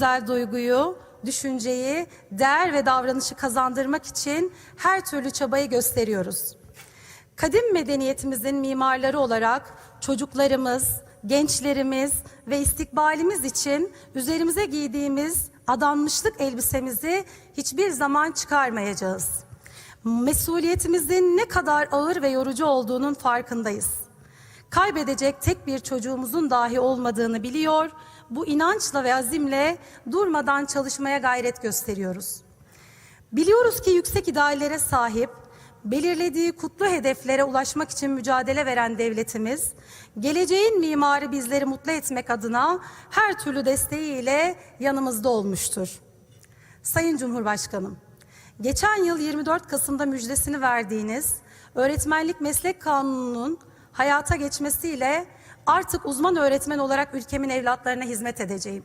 güzel duyguyu, düşünceyi, değer ve davranışı kazandırmak için her türlü çabayı gösteriyoruz. Kadim medeniyetimizin mimarları olarak çocuklarımız, gençlerimiz ve istikbalimiz için üzerimize giydiğimiz adanmışlık elbisemizi hiçbir zaman çıkarmayacağız. Mesuliyetimizin ne kadar ağır ve yorucu olduğunun farkındayız. Kaybedecek tek bir çocuğumuzun dahi olmadığını biliyor, bu inançla ve azimle durmadan çalışmaya gayret gösteriyoruz. Biliyoruz ki yüksek ideallere sahip, belirlediği kutlu hedeflere ulaşmak için mücadele veren devletimiz, geleceğin mimarı bizleri mutlu etmek adına her türlü desteğiyle yanımızda olmuştur. Sayın Cumhurbaşkanım, geçen yıl 24 Kasım'da müjdesini verdiğiniz Öğretmenlik Meslek Kanunu'nun hayata geçmesiyle artık uzman öğretmen olarak ülkemin evlatlarına hizmet edeceğim.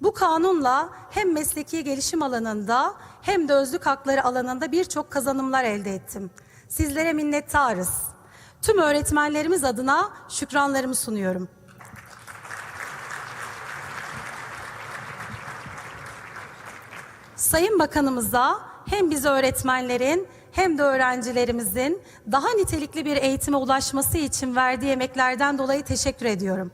Bu kanunla hem mesleki gelişim alanında hem de özlük hakları alanında birçok kazanımlar elde ettim. Sizlere minnettarız. Tüm öğretmenlerimiz adına şükranlarımı sunuyorum. Sayın Bakanımıza hem biz öğretmenlerin hem de öğrencilerimizin daha nitelikli bir eğitime ulaşması için verdiği emeklerden dolayı teşekkür ediyorum.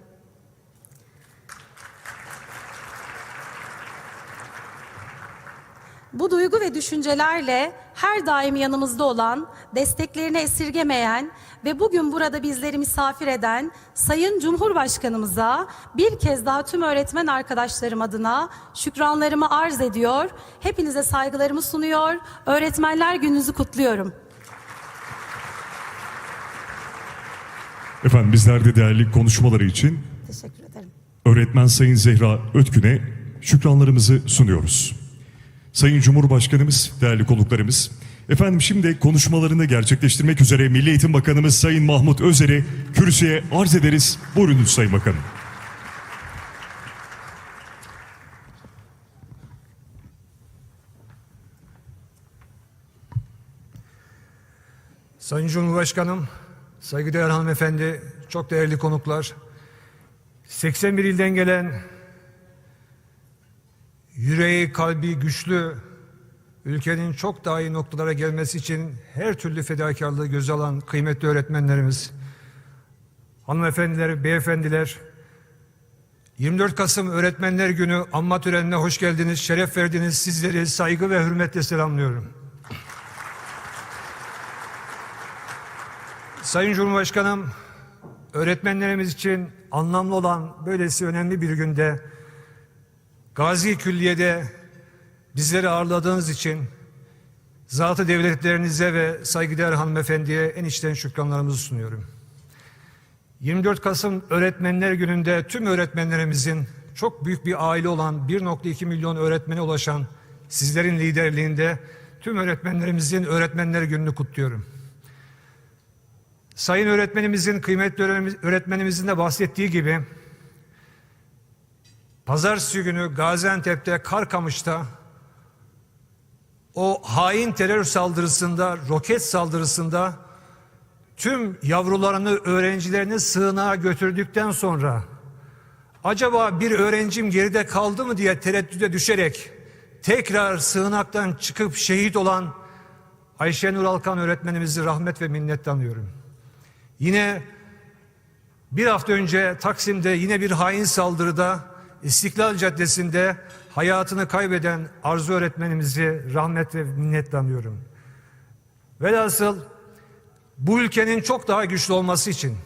Bu duygu ve düşüncelerle her daim yanımızda olan, desteklerini esirgemeyen ve bugün burada bizleri misafir eden Sayın Cumhurbaşkanımıza bir kez daha tüm öğretmen arkadaşlarım adına şükranlarımı arz ediyor. Hepinize saygılarımı sunuyor. Öğretmenler gününüzü kutluyorum. Efendim bizler de değerli konuşmaları için Teşekkür ederim. öğretmen Sayın Zehra Ötkün'e şükranlarımızı sunuyoruz. Sayın Cumhurbaşkanımız, değerli konuklarımız, efendim şimdi konuşmalarını gerçekleştirmek üzere Milli Eğitim Bakanımız Sayın Mahmut Özer'i kürsüye arz ederiz. Buyurunuz Sayın Bakanım. Sayın Cumhurbaşkanım, saygıdeğer hanımefendi, çok değerli konuklar, 81 ilden gelen yüreği, kalbi güçlü, ülkenin çok daha iyi noktalara gelmesi için her türlü fedakarlığı göze alan kıymetli öğretmenlerimiz, hanımefendiler, beyefendiler, 24 Kasım Öğretmenler Günü anma törenine hoş geldiniz, şeref verdiniz. Sizleri saygı ve hürmetle selamlıyorum. Sayın Cumhurbaşkanım, öğretmenlerimiz için anlamlı olan böylesi önemli bir günde Gazi Külliye'de bizleri ağırladığınız için zatı devletlerinize ve saygıdeğer hanımefendiye en içten şükranlarımızı sunuyorum. 24 Kasım Öğretmenler Günü'nde tüm öğretmenlerimizin çok büyük bir aile olan 1.2 milyon öğretmene ulaşan sizlerin liderliğinde tüm öğretmenlerimizin Öğretmenler Günü'nü kutluyorum. Sayın öğretmenimizin, kıymetli öğretmenimizin de bahsettiği gibi Pazartesi günü Gaziantep'te Karkamış'ta o hain terör saldırısında, roket saldırısında tüm yavrularını, öğrencilerini sığınağa götürdükten sonra acaba bir öğrencim geride kaldı mı diye tereddüde düşerek tekrar sığınaktan çıkıp şehit olan Ayşenur Alkan öğretmenimizi rahmet ve minnet anıyorum. Yine bir hafta önce Taksim'de yine bir hain saldırıda İstiklal Caddesi'nde hayatını kaybeden Arzu öğretmenimizi rahmet ve minnetle anıyorum. Velhasıl bu ülkenin çok daha güçlü olması için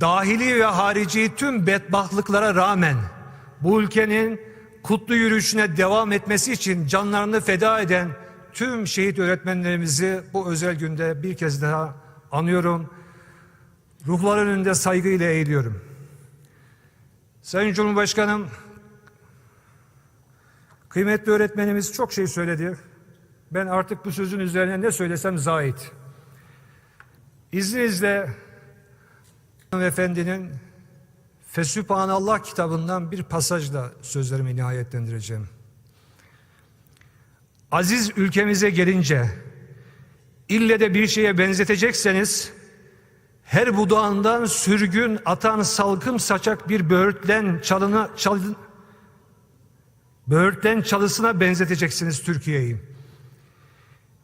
dahili ve harici tüm bedbahtlıklara rağmen bu ülkenin kutlu yürüyüşüne devam etmesi için canlarını feda eden tüm şehit öğretmenlerimizi bu özel günde bir kez daha anıyorum. Ruhların önünde saygıyla eğiliyorum. Sayın Cumhurbaşkanım, kıymetli öğretmenimiz çok şey söyledi. Ben artık bu sözün üzerine ne söylesem zahit. İzninizle Efendinin Fesübhanallah kitabından bir pasajla sözlerimi nihayetlendireceğim. Aziz ülkemize gelince ille de bir şeye benzetecekseniz her budağından sürgün atan salkım saçak bir böğürtlen çalına çalın, böğürtlen çalısına benzeteceksiniz Türkiye'yi.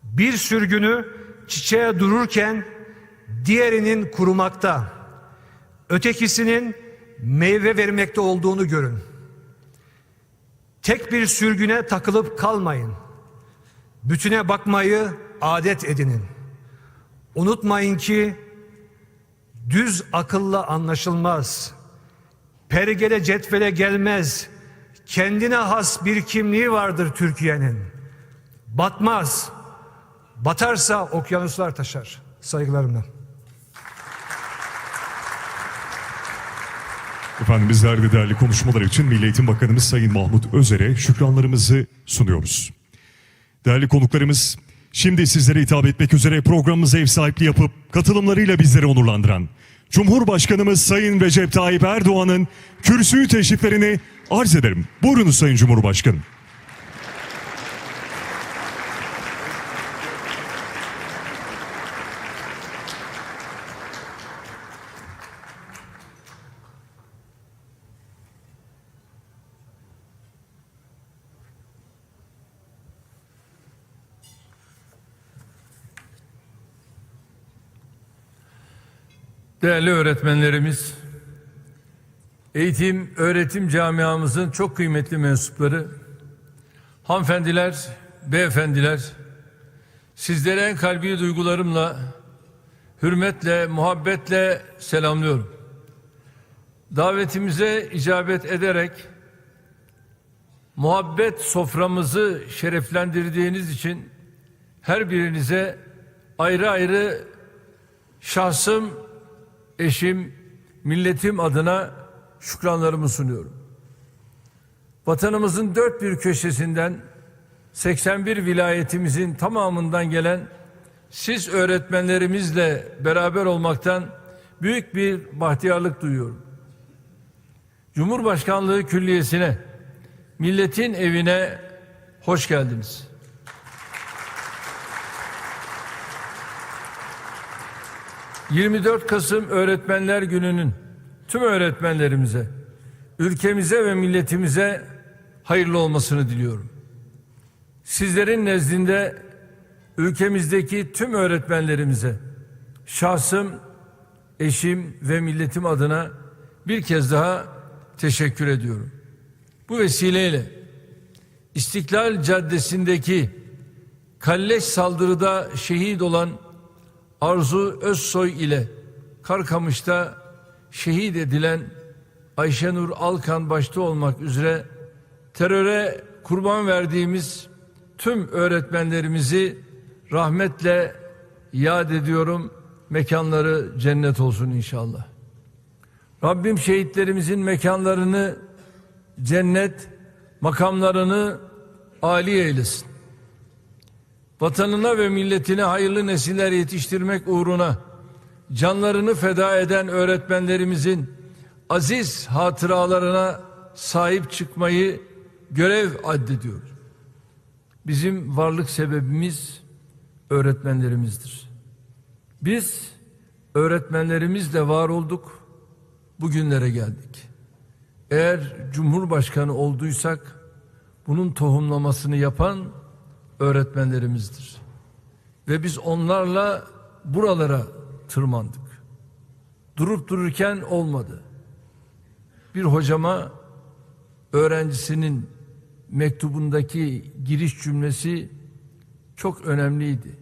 Bir sürgünü çiçeğe dururken diğerinin kurumakta, ötekisinin meyve vermekte olduğunu görün. Tek bir sürgüne takılıp kalmayın. Bütüne bakmayı adet edinin. Unutmayın ki düz akılla anlaşılmaz. Pergele cetvele gelmez. Kendine has bir kimliği vardır Türkiye'nin. Batmaz. Batarsa okyanuslar taşar. Saygılarımla. Efendim bizler de değerli konuşmalar için Milli Eğitim Bakanımız Sayın Mahmut Özer'e şükranlarımızı sunuyoruz. Değerli konuklarımız, şimdi sizlere hitap etmek üzere programımıza ev sahipliği yapıp katılımlarıyla bizleri onurlandıran Cumhurbaşkanımız Sayın Recep Tayyip Erdoğan'ın kürsüyü teşriflerini arz ederim. Buyurunuz Sayın Cumhurbaşkanım. Değerli öğretmenlerimiz, eğitim, öğretim camiamızın çok kıymetli mensupları, hanımefendiler, beyefendiler, sizlere en kalbi duygularımla, hürmetle, muhabbetle selamlıyorum. Davetimize icabet ederek muhabbet soframızı şereflendirdiğiniz için her birinize ayrı ayrı şahsım eşim, milletim adına şükranlarımı sunuyorum. Vatanımızın dört bir köşesinden 81 vilayetimizin tamamından gelen siz öğretmenlerimizle beraber olmaktan büyük bir bahtiyarlık duyuyorum. Cumhurbaşkanlığı Külliyesi'ne, milletin evine hoş geldiniz. ...24 Kasım Öğretmenler Günü'nün tüm öğretmenlerimize, ülkemize ve milletimize hayırlı olmasını diliyorum. Sizlerin nezdinde ülkemizdeki tüm öğretmenlerimize, şahsım, eşim ve milletim adına bir kez daha teşekkür ediyorum. Bu vesileyle İstiklal Caddesi'ndeki kalleş saldırıda şehit olan Arzu Özsoy ile Karkamış'ta şehit edilen Ayşenur Alkan başta olmak üzere teröre kurban verdiğimiz tüm öğretmenlerimizi rahmetle yad ediyorum. Mekanları cennet olsun inşallah. Rabbim şehitlerimizin mekanlarını cennet, makamlarını âli eylesin vatanına ve milletine hayırlı nesiller yetiştirmek uğruna canlarını feda eden öğretmenlerimizin aziz hatıralarına sahip çıkmayı görev addediyoruz. Bizim varlık sebebimiz öğretmenlerimizdir. Biz öğretmenlerimizle var olduk, bugünlere geldik. Eğer Cumhurbaşkanı olduysak bunun tohumlamasını yapan öğretmenlerimizdir. Ve biz onlarla buralara tırmandık. Durup dururken olmadı. Bir hocama öğrencisinin mektubundaki giriş cümlesi çok önemliydi.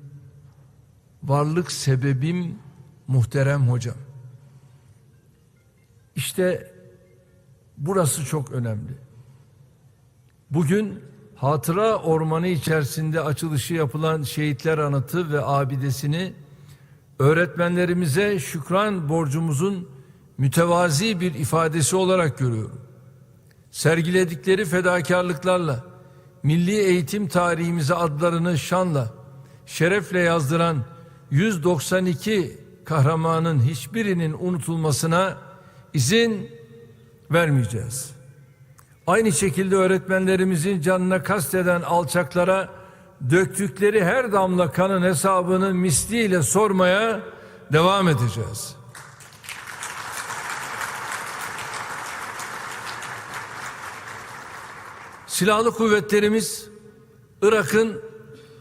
Varlık sebebim muhterem hocam. İşte burası çok önemli. Bugün Hatıra Ormanı içerisinde açılışı yapılan şehitler anıtı ve abidesini öğretmenlerimize şükran borcumuzun mütevazi bir ifadesi olarak görüyorum. Sergiledikleri fedakarlıklarla milli eğitim tarihimize adlarını şanla, şerefle yazdıran 192 kahramanın hiçbirinin unutulmasına izin vermeyeceğiz. Aynı şekilde öğretmenlerimizin canına kasteden alçaklara döktükleri her damla kanın hesabını misliyle sormaya devam edeceğiz. Silahlı kuvvetlerimiz Irak'ın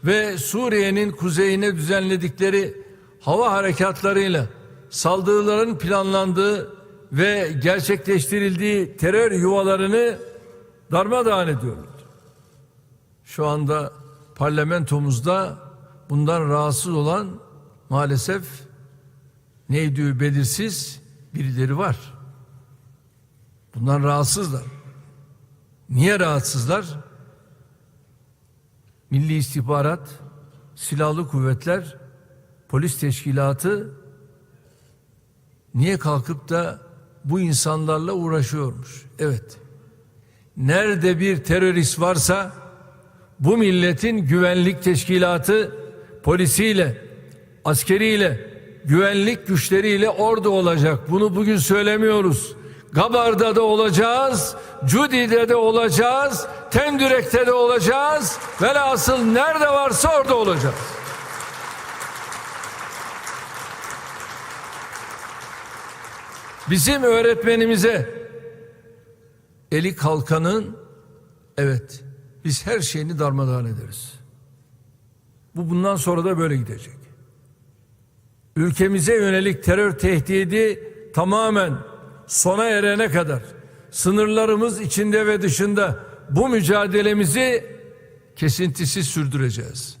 ve Suriye'nin kuzeyine düzenledikleri hava harekatlarıyla saldırıların planlandığı ve gerçekleştirildiği terör yuvalarını darmadağın ediyorlar. Şu anda parlamentomuzda bundan rahatsız olan maalesef neydi belirsiz birileri var. Bundan rahatsızlar. Niye rahatsızlar? Milli İstihbarat, Silahlı Kuvvetler, Polis Teşkilatı niye kalkıp da bu insanlarla uğraşıyormuş? Evet. Nerede bir terörist varsa bu milletin güvenlik teşkilatı polisiyle, askeriyle, güvenlik güçleriyle orada olacak. Bunu bugün söylemiyoruz. Gabar'da da olacağız, Cudi'de de olacağız, Tendürek'te de olacağız. Velhasıl nerede varsa orada olacağız. Bizim öğretmenimize eli kalkanın evet biz her şeyini darmadağın ederiz. Bu bundan sonra da böyle gidecek. Ülkemize yönelik terör tehdidi tamamen sona erene kadar sınırlarımız içinde ve dışında bu mücadelemizi kesintisiz sürdüreceğiz.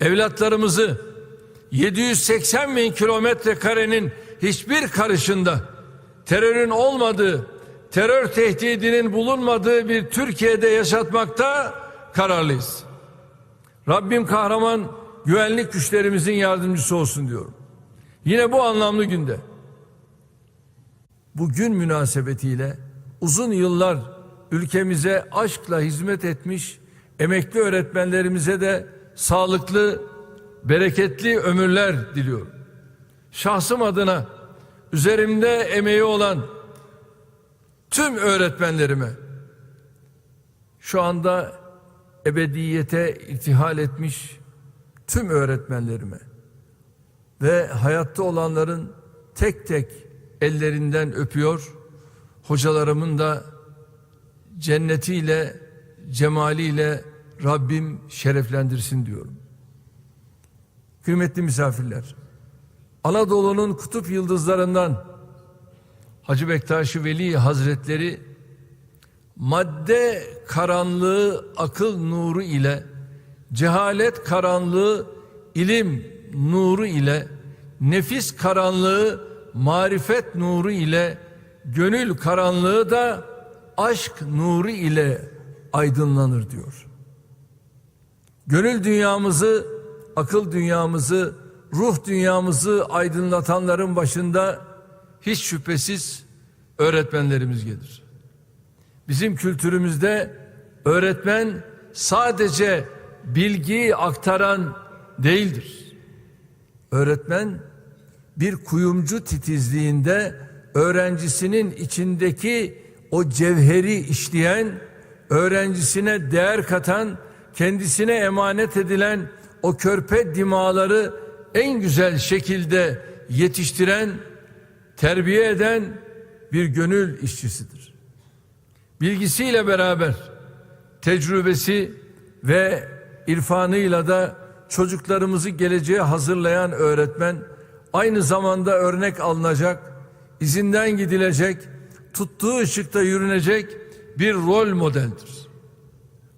Evlatlarımızı 780 bin kilometre karenin hiçbir karışında terörün olmadığı, terör tehdidinin bulunmadığı bir Türkiye'de yaşatmakta kararlıyız. Rabbim kahraman güvenlik güçlerimizin yardımcısı olsun diyorum. Yine bu anlamlı günde bugün münasebetiyle uzun yıllar ülkemize aşkla hizmet etmiş emekli öğretmenlerimize de sağlıklı, bereketli ömürler diliyorum. Şahsım adına üzerimde emeği olan tüm öğretmenlerime şu anda ebediyete irtihal etmiş tüm öğretmenlerime ve hayatta olanların tek tek ellerinden öpüyor. Hocalarımın da cennetiyle, cemaliyle Rabbim şereflendirsin diyorum. Kıymetli misafirler, Anadolu'nun kutup yıldızlarından Hacı Bektaş Veli Hazretleri madde karanlığı akıl nuru ile cehalet karanlığı ilim nuru ile nefis karanlığı marifet nuru ile gönül karanlığı da aşk nuru ile aydınlanır diyor. Gönül dünyamızı, akıl dünyamızı, ruh dünyamızı aydınlatanların başında hiç şüphesiz öğretmenlerimiz gelir. Bizim kültürümüzde öğretmen sadece bilgiyi aktaran değildir. Öğretmen bir kuyumcu titizliğinde öğrencisinin içindeki o cevheri işleyen, öğrencisine değer katan, kendisine emanet edilen o körpe dimaları en güzel şekilde yetiştiren, terbiye eden bir gönül işçisidir. Bilgisiyle beraber tecrübesi ve irfanıyla da çocuklarımızı geleceğe hazırlayan öğretmen aynı zamanda örnek alınacak, izinden gidilecek, tuttuğu ışıkta yürünecek bir rol modeldir.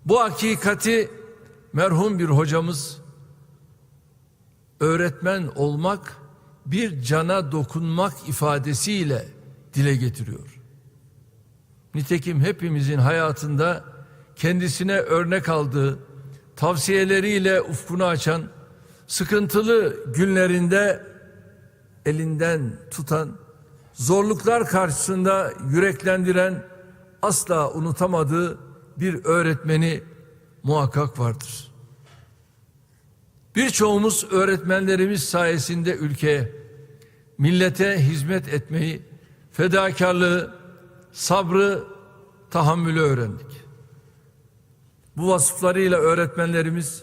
Bu hakikati merhum bir hocamız öğretmen olmak bir cana dokunmak ifadesiyle dile getiriyor. Nitekim hepimizin hayatında kendisine örnek aldığı, tavsiyeleriyle ufkunu açan, sıkıntılı günlerinde elinden tutan, zorluklar karşısında yüreklendiren, asla unutamadığı bir öğretmeni muhakkak vardır. Birçoğumuz öğretmenlerimiz sayesinde ülkeye, millete hizmet etmeyi, fedakarlığı, sabrı, tahammülü öğrendik. Bu vasıflarıyla öğretmenlerimiz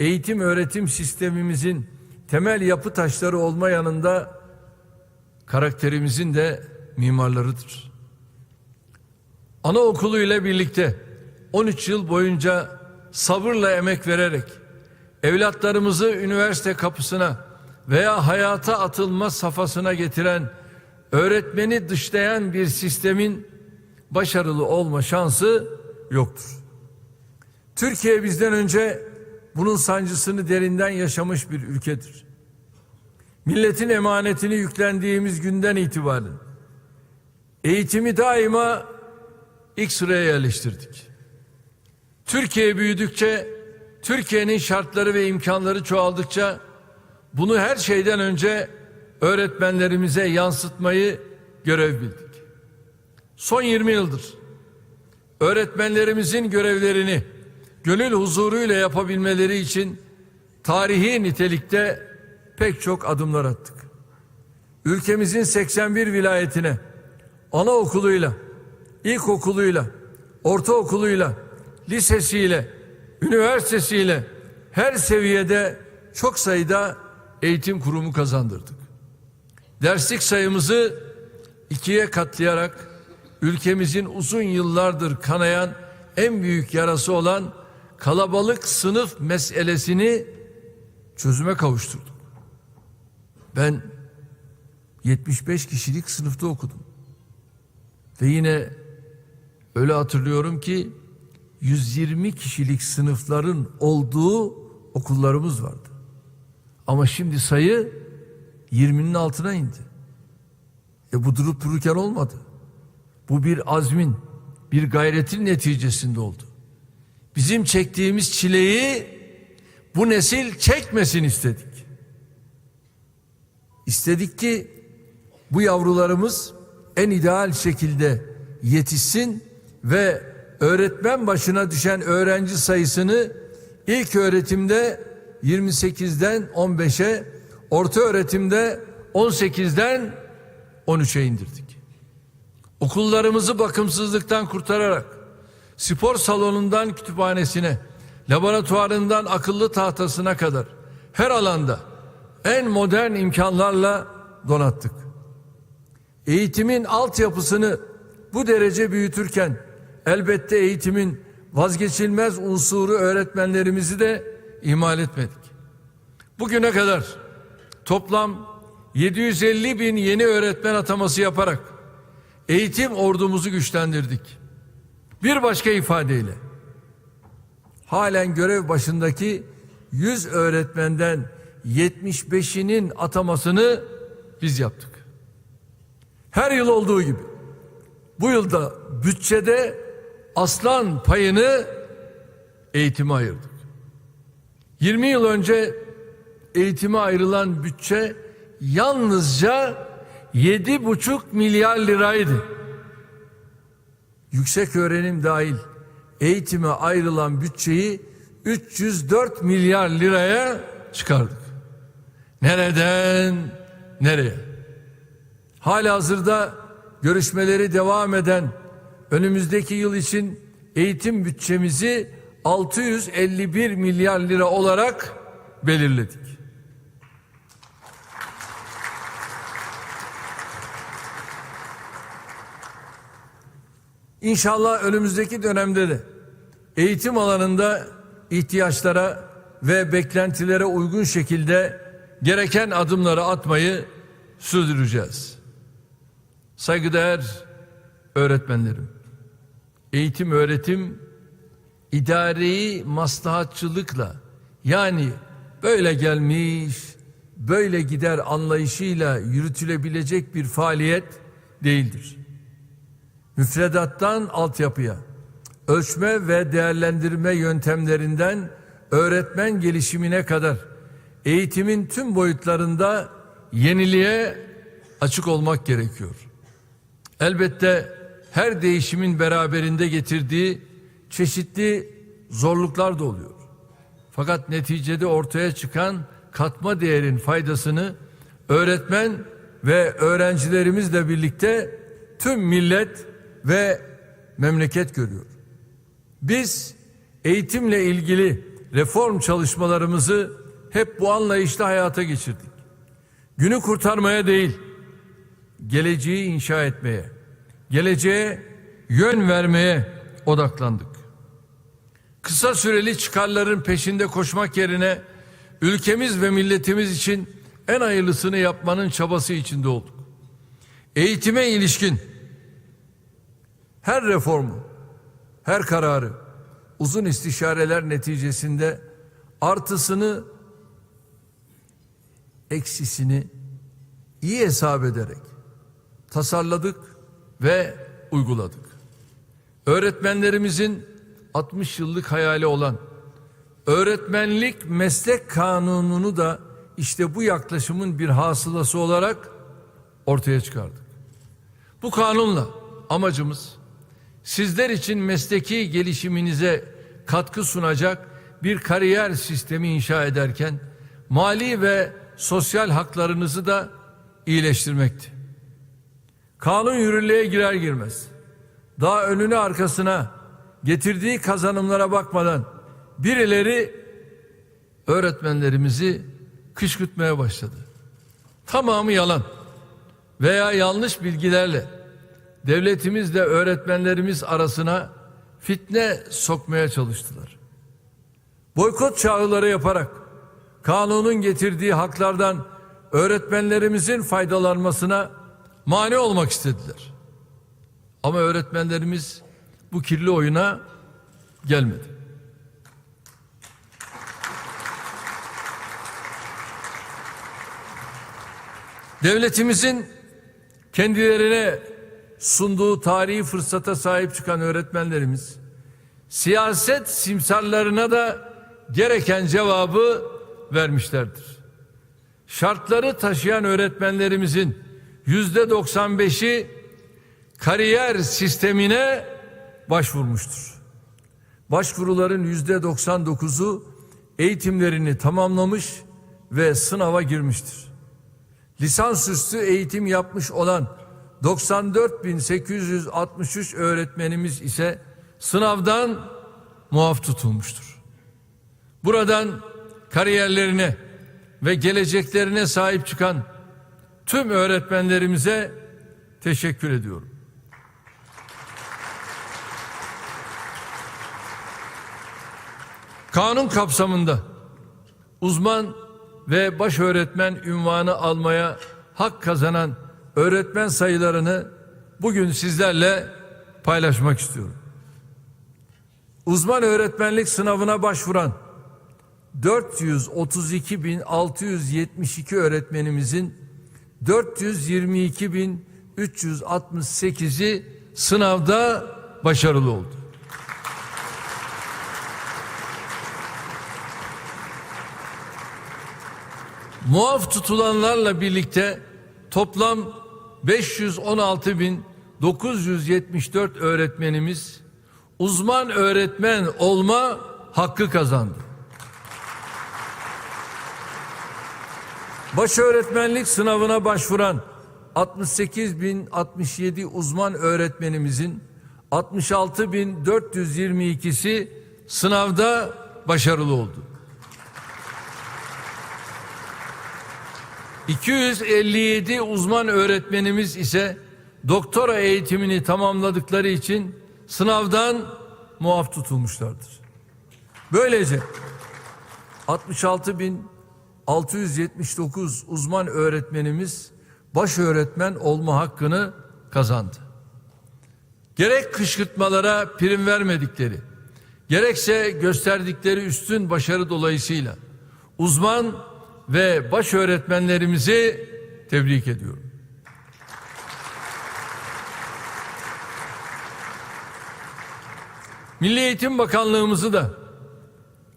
eğitim öğretim sistemimizin temel yapı taşları olma yanında karakterimizin de mimarlarıdır. Anaokulu ile birlikte 13 yıl boyunca sabırla emek vererek evlatlarımızı üniversite kapısına veya hayata atılma safhasına getiren öğretmeni dışlayan bir sistemin başarılı olma şansı yoktur. Türkiye bizden önce bunun sancısını derinden yaşamış bir ülkedir. Milletin emanetini yüklendiğimiz günden itibaren eğitimi daima ilk sıraya yerleştirdik. Türkiye büyüdükçe, Türkiye'nin şartları ve imkanları çoğaldıkça bunu her şeyden önce öğretmenlerimize yansıtmayı görev bildik. Son 20 yıldır öğretmenlerimizin görevlerini gönül huzuruyla yapabilmeleri için tarihi nitelikte pek çok adımlar attık. Ülkemizin 81 vilayetine anaokuluyla, ilkokuluyla, ortaokuluyla, lisesiyle, üniversitesiyle her seviyede çok sayıda eğitim kurumu kazandırdık. Derslik sayımızı ikiye katlayarak ülkemizin uzun yıllardır kanayan en büyük yarası olan kalabalık sınıf meselesini çözüme kavuşturduk. Ben 75 kişilik sınıfta okudum. Ve yine öyle hatırlıyorum ki 120 kişilik sınıfların olduğu okullarımız vardı. Ama şimdi sayı 20'nin altına indi. E bu durup dururken olmadı. Bu bir azmin, bir gayretin neticesinde oldu. Bizim çektiğimiz çileyi bu nesil çekmesin istedik. İstedik ki bu yavrularımız en ideal şekilde yetişsin ve öğretmen başına düşen öğrenci sayısını ilk öğretimde 28'den 15'e, orta öğretimde 18'den 13'e indirdik. Okullarımızı bakımsızlıktan kurtararak spor salonundan kütüphanesine, laboratuvarından akıllı tahtasına kadar her alanda en modern imkanlarla donattık. Eğitimin altyapısını bu derece büyütürken elbette eğitimin vazgeçilmez unsuru öğretmenlerimizi de ihmal etmedik. Bugüne kadar toplam 750 bin yeni öğretmen ataması yaparak eğitim ordumuzu güçlendirdik. Bir başka ifadeyle halen görev başındaki 100 öğretmenden 75'inin atamasını biz yaptık. Her yıl olduğu gibi bu yılda bütçede aslan payını eğitime ayırdık. 20 yıl önce eğitime ayrılan bütçe yalnızca 7,5 milyar liraydı. Yüksek öğrenim dahil eğitime ayrılan bütçeyi 304 milyar liraya çıkardık. Nereden nereye? Hala hazırda görüşmeleri devam eden önümüzdeki yıl için eğitim bütçemizi 651 milyar lira olarak belirledik. İnşallah önümüzdeki dönemde de eğitim alanında ihtiyaçlara ve beklentilere uygun şekilde gereken adımları atmayı sürdüreceğiz. Saygıdeğer öğretmenlerim, eğitim öğretim idareyi maslahatçılıkla yani böyle gelmiş, böyle gider anlayışıyla yürütülebilecek bir faaliyet değildir. Müfredattan altyapıya, ölçme ve değerlendirme yöntemlerinden öğretmen gelişimine kadar eğitimin tüm boyutlarında yeniliğe açık olmak gerekiyor. Elbette her değişimin beraberinde getirdiği çeşitli zorluklar da oluyor. Fakat neticede ortaya çıkan katma değerin faydasını öğretmen ve öğrencilerimizle birlikte tüm millet ve memleket görüyor. Biz eğitimle ilgili reform çalışmalarımızı hep bu anlayışla hayata geçirdik. Günü kurtarmaya değil, geleceği inşa etmeye, geleceğe yön vermeye odaklandık. kısa süreli çıkarların peşinde koşmak yerine ülkemiz ve milletimiz için en hayırlısını yapmanın çabası içinde olduk. Eğitime ilişkin her reformu, her kararı uzun istişareler neticesinde artısını eksisini iyi hesap ederek tasarladık ve uyguladık. Öğretmenlerimizin 60 yıllık hayali olan öğretmenlik meslek kanununu da işte bu yaklaşımın bir hasılası olarak ortaya çıkardık. Bu kanunla amacımız sizler için mesleki gelişiminize katkı sunacak bir kariyer sistemi inşa ederken mali ve sosyal haklarınızı da iyileştirmekti. Kanun yürürlüğe girer girmez daha önüne arkasına getirdiği kazanımlara bakmadan birileri öğretmenlerimizi kışkırtmaya başladı. Tamamı yalan veya yanlış bilgilerle devletimizle öğretmenlerimiz arasına fitne sokmaya çalıştılar. Boykot çağrıları yaparak kanunun getirdiği haklardan öğretmenlerimizin faydalanmasına mani olmak istediler. Ama öğretmenlerimiz bu kirli oyuna gelmedi. Devletimizin kendilerine sunduğu tarihi fırsata sahip çıkan öğretmenlerimiz siyaset simsarlarına da gereken cevabı vermişlerdir. Şartları taşıyan öğretmenlerimizin yüzde 95'i kariyer sistemine başvurmuştur. Başvuruların yüzde 99'u eğitimlerini tamamlamış ve sınava girmiştir. Lisansüstü eğitim yapmış olan 94.863 öğretmenimiz ise sınavdan muaf tutulmuştur. Buradan kariyerlerine ve geleceklerine sahip çıkan tüm öğretmenlerimize teşekkür ediyorum. Kanun kapsamında uzman ve baş öğretmen ünvanı almaya hak kazanan öğretmen sayılarını bugün sizlerle paylaşmak istiyorum. Uzman öğretmenlik sınavına başvuran 432.672 öğretmenimizin 422.368'i sınavda başarılı oldu. Muaf tutulanlarla birlikte toplam 516.974 öğretmenimiz uzman öğretmen olma hakkı kazandı. Baş öğretmenlik sınavına başvuran 68.067 uzman öğretmenimizin 66.422'si sınavda başarılı oldu. 257 uzman öğretmenimiz ise doktora eğitimini tamamladıkları için sınavdan muaf tutulmuşlardır. Böylece 66.679 uzman öğretmenimiz baş öğretmen olma hakkını kazandı. Gerek kışkırtmalara prim vermedikleri, gerekse gösterdikleri üstün başarı dolayısıyla uzman ve baş öğretmenlerimizi tebrik ediyorum. Milli Eğitim Bakanlığımızı da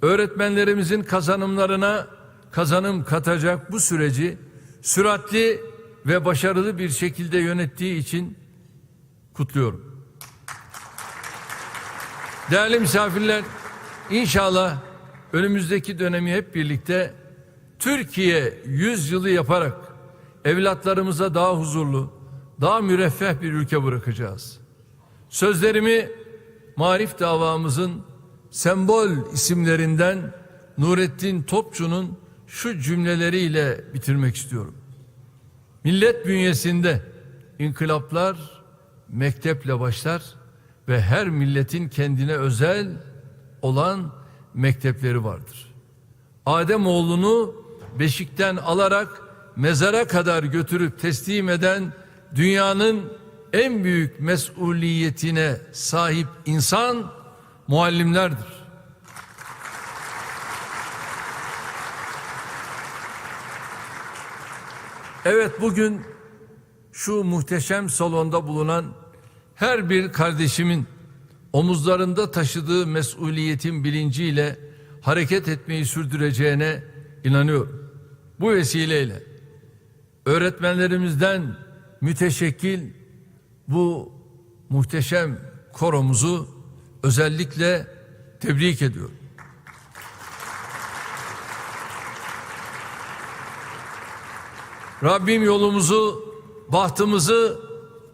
öğretmenlerimizin kazanımlarına kazanım katacak bu süreci süratli ve başarılı bir şekilde yönettiği için kutluyorum. Değerli misafirler, inşallah önümüzdeki dönemi hep birlikte Türkiye 100 yılı yaparak evlatlarımıza daha huzurlu, daha müreffeh bir ülke bırakacağız. Sözlerimi Marif davamızın sembol isimlerinden Nurettin Topçu'nun şu cümleleriyle bitirmek istiyorum. Millet bünyesinde inkılaplar mekteple başlar ve her milletin kendine özel olan mektepleri vardır. Adem oğlunu beşikten alarak mezara kadar götürüp teslim eden dünyanın en büyük mesuliyetine sahip insan muallimlerdir. Evet bugün şu muhteşem salonda bulunan her bir kardeşimin omuzlarında taşıdığı mesuliyetin bilinciyle hareket etmeyi sürdüreceğine inanıyorum. Bu vesileyle öğretmenlerimizden müteşekkil bu muhteşem koromuzu özellikle tebrik ediyorum. Rabbim yolumuzu, bahtımızı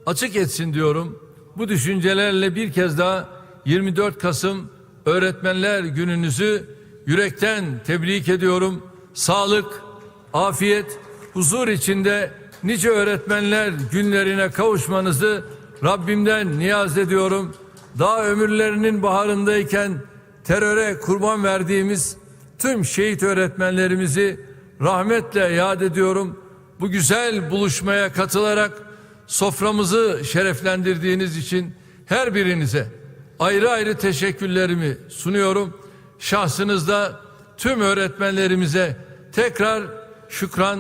açık etsin diyorum. Bu düşüncelerle bir kez daha 24 Kasım Öğretmenler Gününüzü yürekten tebrik ediyorum. Sağlık, afiyet, huzur içinde nice öğretmenler günlerine kavuşmanızı Rabbimden niyaz ediyorum. Daha ömürlerinin baharındayken teröre kurban verdiğimiz tüm şehit öğretmenlerimizi rahmetle yad ediyorum. Bu güzel buluşmaya katılarak soframızı şereflendirdiğiniz için her birinize ayrı ayrı teşekkürlerimi sunuyorum. Şahsınızda tüm öğretmenlerimize tekrar şükran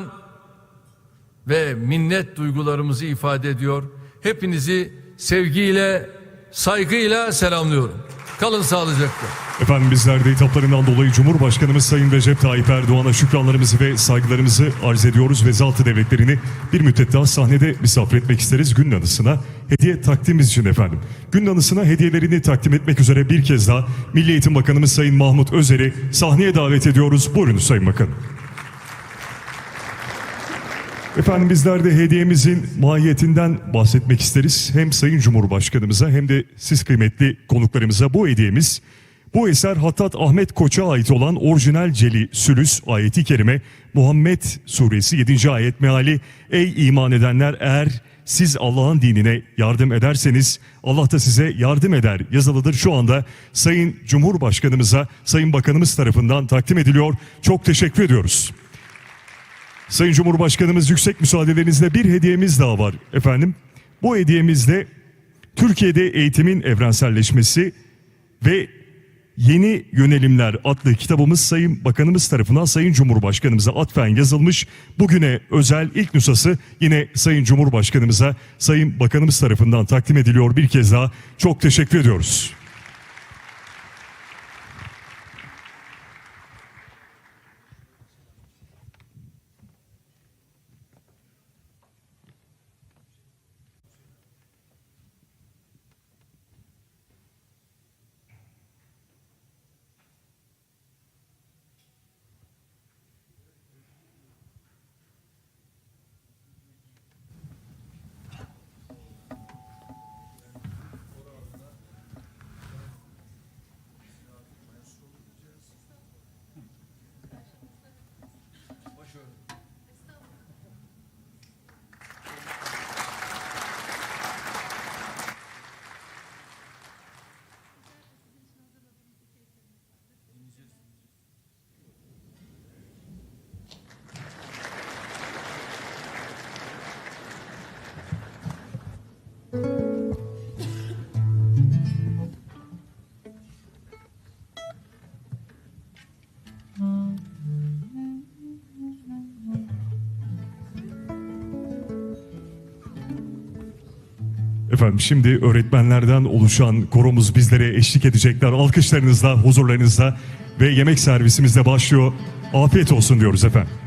ve minnet duygularımızı ifade ediyor. Hepinizi sevgiyle, saygıyla selamlıyorum. Kalın sağlıcakla. Efendim bizler de hitaplarından dolayı Cumhurbaşkanımız Sayın Recep Tayyip Erdoğan'a şükranlarımızı ve saygılarımızı arz ediyoruz ve zaltı devletlerini bir müddet daha sahnede misafir etmek isteriz gün anısına hediye takdimimiz için efendim. Gün anısına hediyelerini takdim etmek üzere bir kez daha Milli Eğitim Bakanımız Sayın Mahmut Özer'i sahneye davet ediyoruz. Buyurunuz Sayın Bakanım. Efendim bizler de hediyemizin mahiyetinden bahsetmek isteriz. Hem Sayın Cumhurbaşkanımıza hem de siz kıymetli konuklarımıza bu hediyemiz bu eser Hattat Ahmet Koç'a ait olan orijinal Celi Sülüs ayeti kerime Muhammed suresi 7. ayet meali Ey iman edenler eğer siz Allah'ın dinine yardım ederseniz Allah da size yardım eder yazılıdır. Şu anda Sayın Cumhurbaşkanımıza Sayın Bakanımız tarafından takdim ediliyor. Çok teşekkür ediyoruz. Sayın Cumhurbaşkanımız yüksek müsaadelerinizle bir hediyemiz daha var efendim. Bu hediyemizde Türkiye'de eğitimin evrenselleşmesi ve Yeni Yönelimler adlı kitabımız Sayın Bakanımız tarafından Sayın Cumhurbaşkanımıza atfen yazılmış. Bugüne özel ilk nüshası yine Sayın Cumhurbaşkanımıza Sayın Bakanımız tarafından takdim ediliyor. Bir kez daha çok teşekkür ediyoruz. Efendim şimdi öğretmenlerden oluşan koromuz bizlere eşlik edecekler. Alkışlarınızla, huzurlarınızla ve yemek servisimizde başlıyor. Afiyet olsun diyoruz efendim.